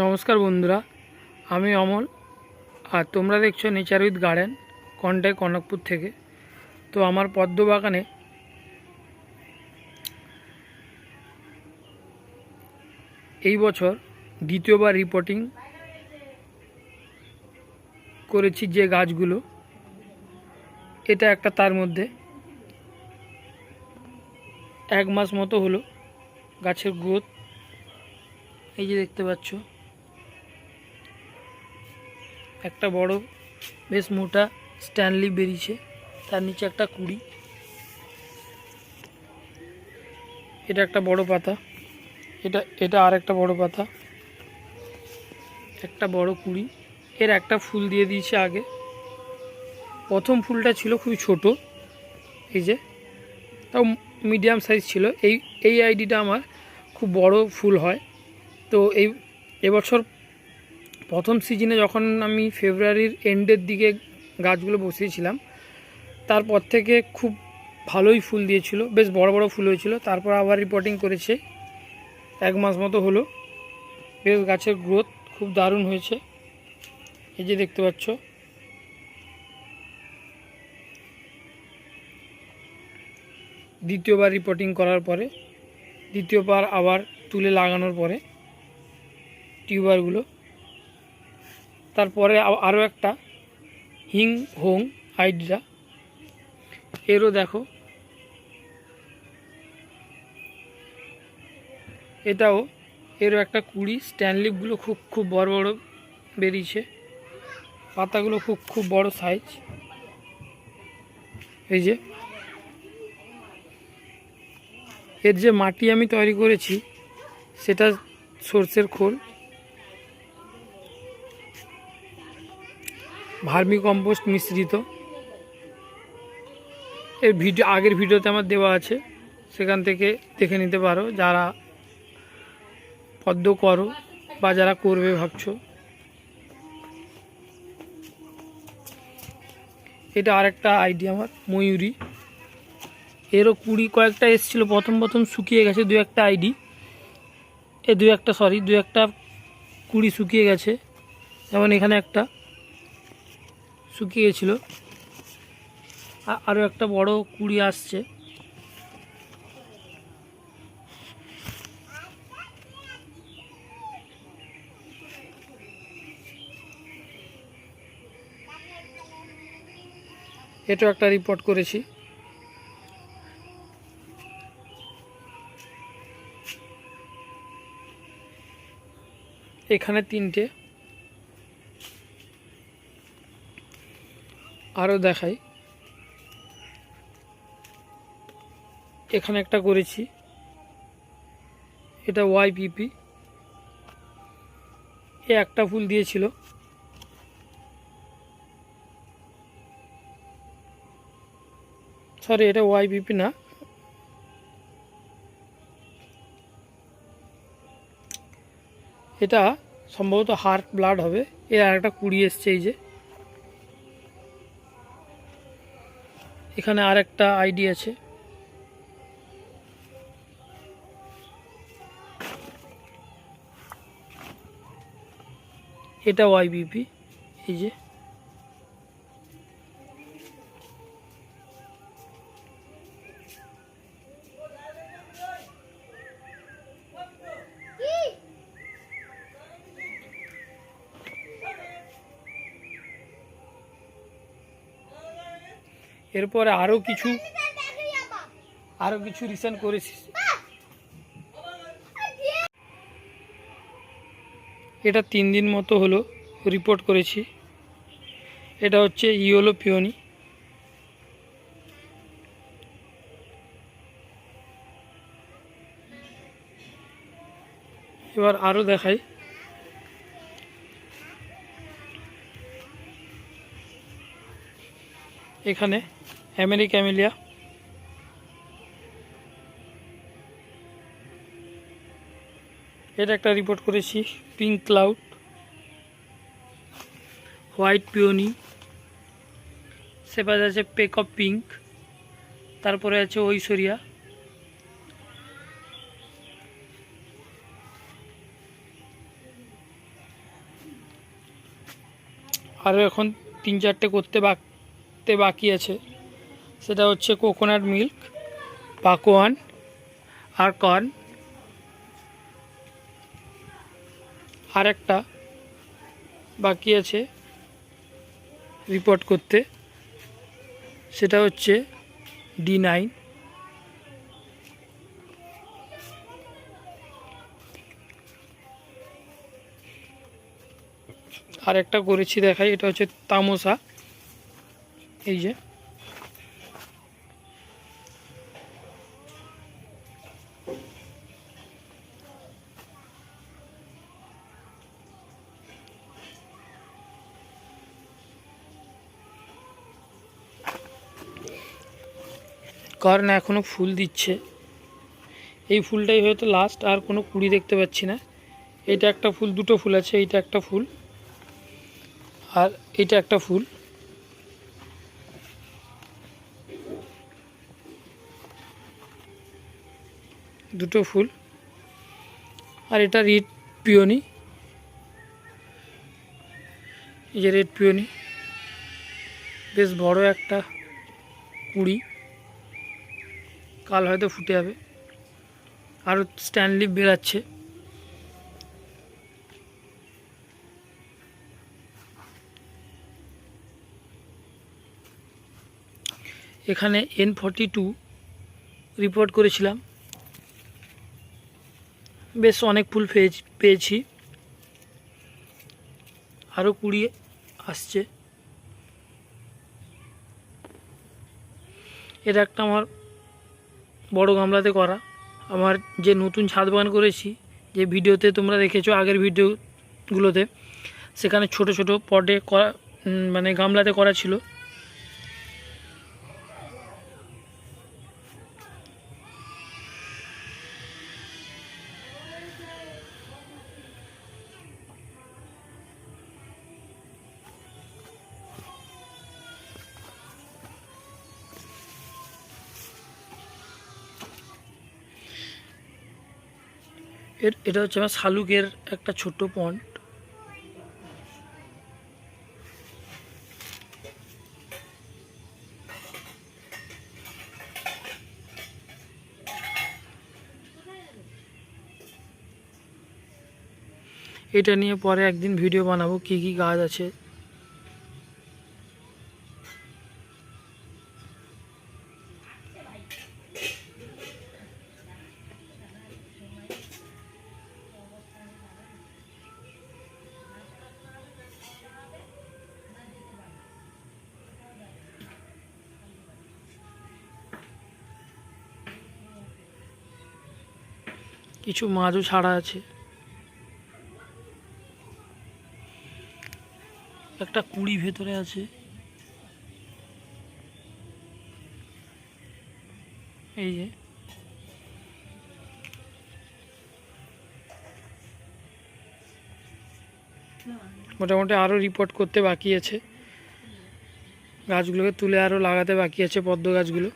নমস্কার বন্ধুরা, আমি অমল। আর তোমরা দেখছ nature with garden Contai Kanakpur থেকে। তো আমার পদ্ম বাগানে এই বছর দ্বিতীয়বার রিপোর্টিং করেছি যে গাছগুলো। এটা একটা তার মধ্যে। এক মাস মতো হলো গাছের গ্রোথ এই যে দেখতে পাচ্ছ। একটা বড়, বেশ মোটা স্ট্যানলি বেরিয়েছে। তার নিচে একটা কুড়ি। এটা একটা বড় পাতা। এটা এটা আর একটা বড় পাতা। একটা বড় কুড়ি। এর একটা ফুল দিয়ে দিয়েছে আগে। প্রথম ফুলটা ছিল খুবই ছোট। এই যে, তাও মিডিয়াম সাইজ ছিল। এই এই আইডিটা আমার খুব বড় ফুল হয়। তো এই এবছর প্রথম সিজনে যখন আমি ফেব্রুয়ারির এন্ডের দিকে গাছগুলো বসিয়েছিলাম, তারপর থেকে খুব ভালোই ফুল দিয়েছিল, বেশ বড় বড় ফুল হয়েছিল। তারপর আবার রিপোর্টিং করেছে, এক মাস মতো হলো। বেশ গাছের গ্রোথ খুব দারুণ হয়েছে। এই যে দেখতে পাচ্ছ। দ্বিতীয়বার রিপোর্টিং করার পরে, দ্বিতীয়বার আবার তুলে লাগানোর পরে টিউবারগুলো তারপরে আরও একটা হিং হোং আইডিটা এরও দেখো। এটাও, এরও একটা কুড়ি। স্ট্যান্ডলিপগুলো খুব খুব বড় বড় বেরিয়েছে। পাতাগুলো খুব খুব বড় সাইজ এই যে, এর যে মাটি আমি তৈরি করেছি, সেটা সর্ষের খোল। ভার্মি কম্পোস্ট মিশ্রিত। এর ভিডিও আগের ভিডিওতে আমার দেওয়া আছে। সেখান থেকে দেখে নিতে পারো, যারা পদ্ম করো বা যারা করবে ভাবছ। এটা আরেকটা আইডিয়া আমার, ময়ূরী। এরও কুড়ি, কয়েকটা এসেছিল। প্রথম প্রথম শুকিয়ে গেছে, দু একটা আইডি। এ দু একটা সরি দু একটা কুড়ি শুকিয়ে গেছে। যেমন এখানে একটা। শুকিয়ে গেছিল। আরও একটা বড় কুড়ি আসছে। এটাও একটা রিপোর্ট করেছি। এখানে তিনটে। আরও দেখাই। এখানে একটা করেছি। এটা ওয়াইপিপি এ একটা ফুল দিয়েছিল। সরি এটা ওয়াইপিপি না। এটা সম্ভবত হার্ট ব্লাড হবে। এর আর একটা কুড়ি এসছে এই যে। এখানে আর একটা আইডি আছে। এটা ওয়াইবিপি এই যে। এরপরে আরও কিছু আরও কিছু রিসেন্ট করেছি। এটা তিন দিন মতো হলো রিপোর্ট করেছি। এটা হচ্ছে ইয়োলো পিওনি। এবার আরও দেখাই। এখানে, আমেরিকা অ্যামেলিয়া এটা একটা রিপোর্ট করেছি পিঙ্ক ক্লাউড হোয়াইট পিওনি সেপাশে আছে পেক অফ পিঙ্ক তারপরে আছে ঐশ্বরিয়া। আরও এখন তিন চারটে করতে বাকতে বাকি আছে। সেটা হচ্ছে কোকোনাট মিল্ক পাকোয়ান আর কর্ন আর একটা বাকি আছে রিপোর্ট করতে। সেটা হচ্ছে ডি নাইন আর একটা করেছি দেখাই, এটা হচ্ছে তামোসা। এই যে। কারণ এখনও ফুল দিচ্ছে। এই ফুলটাই হয়তো লাস্ট আর কোনো কুড়ি দেখতে পাচ্ছি না। এটা একটা ফুল, দুটো ফুল আছে, এইটা একটা ফুল। আর এটা একটা ফুল। দুটো ফুল। আর এটা রেড পিওনি। এই যে রেড পিওনি। বেশ বড় একটা কুড়ি। কাল হয়তো ফুটে যাবে। আর স্ট্যান্ডলিপ বেরাচ্ছে এখানে এন ফর্টি টু রিপোর্ট করেছিলাম। বেশ অনেক ফুল পেয়েছি আরও কুড়ি আসছে। এটা একটা আমার বড় গামলাতে করা। আমার যে নতুন ছাদ বাগান করেছি, যে ভিডিওতে তোমরা দেখেছ আগের ভিডিওগুলোতে, সেখানে ছোট ছোট পটে করা মানে গামলাতে করা ছিল। এর, এটা হচ্ছে আমার শালুকের একটা ছোট্ট পন্ড এটা নিয়ে পরে একদিন ভিডিও বানাবো, কি কি গাছ আছে। কিছু মাছও ছাড়া আছে। একটা কুড়ি ভেতরে আছে। এই যে। মোটামুটি আরও রিপোর্ট করতে বাকি আছে। গাছগুলোকে তুলে আরও লাগাতে বাকি আছে পদ্ম গাছগুলো।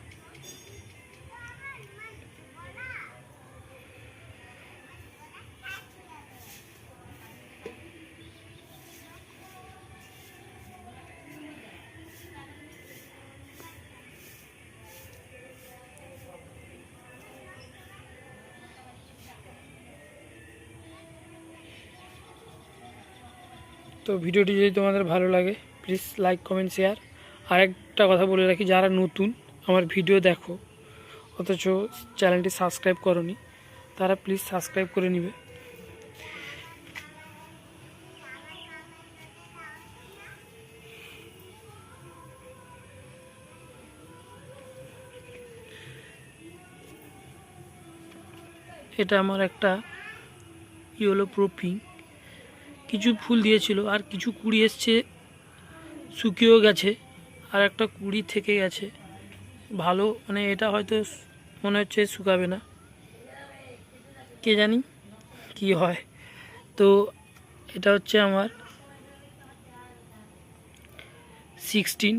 তো ভিডিওটি যদি তোমাদের ভালো লাগে প্লিজ লাইক কমেন্ট শেয়ার আর একটা কথা বলে রাখি, যারা নতুন আমার ভিডিও দেখো, অথচ চ্যানেলটি সাবস্ক্রাইব করনি, তারা প্লিজ সাবস্ক্রাইব করে নিবে। এটা আমার একটা ইয়েলো প্রো পিঙ্ক কিছু ফুল দিয়েছিল, আর কিছু কুড়ি এসছে, শুকিয়েও গেছে, আর একটা কুড়ি থেকে গেছে। ভালো মানে এটা হয়তো মনে হচ্ছে শুকাবে না। কে জানি কি হয়। তো এটা হচ্ছে আমার সিক্সটিন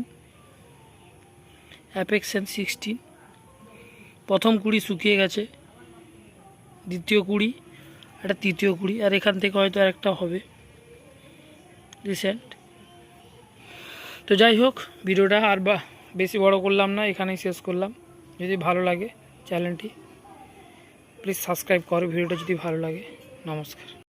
অ্যাপেক্সেন সিক্সটিন প্রথম কুড়ি শুকিয়ে গেছে, দ্বিতীয় কুড়ি, একটা তৃতীয় কুড়ি, আর এখান থেকে হয়তো আর একটা হবে। রিসেন্ট তো যাই হোক, ভিডিওটা আর বা বেশি বড় করলাম না, এখানেই শেষ করলাম। যদি ভালো লাগে চ্যানেলটি প্লিজ সাবস্ক্রাইব করো ভিডিওটা যদি ভালো লাগে। নমস্কার।